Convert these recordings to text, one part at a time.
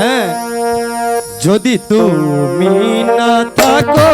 হ্যাঁ। যদি তুমি না থাকো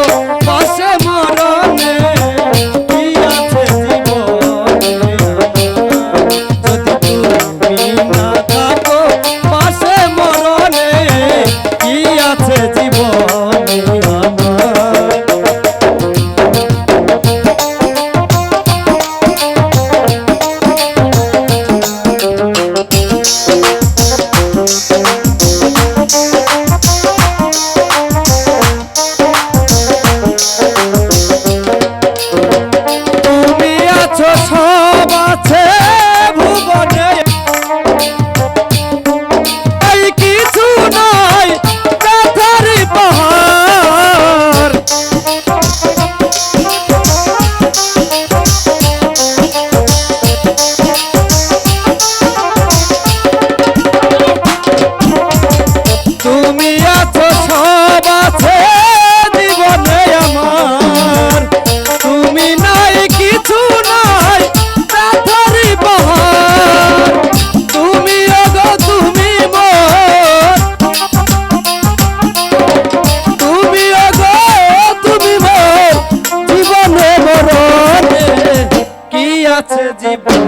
গেছে জীবন।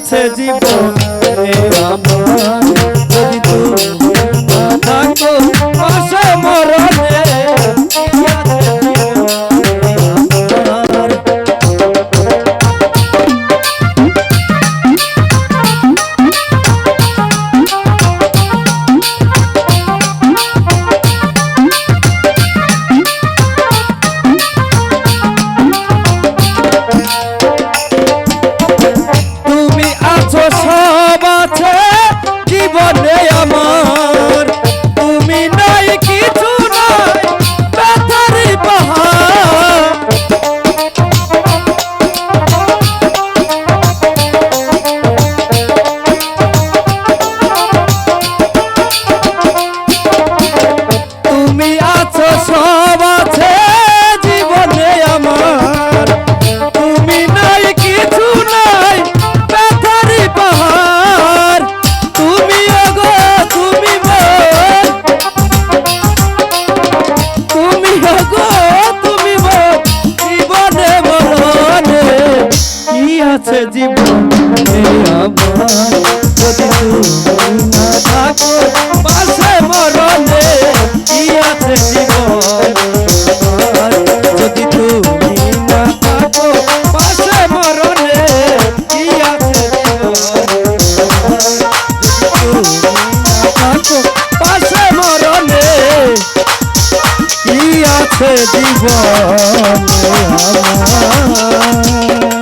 গেছে জীবন আমার গেছে জীবন যদি পাশে মরণে কি আছে জীবন? যদি তুমি না থাকো, পাশে মরণে কি আছে জীবন? থাকো, পাশে মরণে কি আছে জীবন? আমার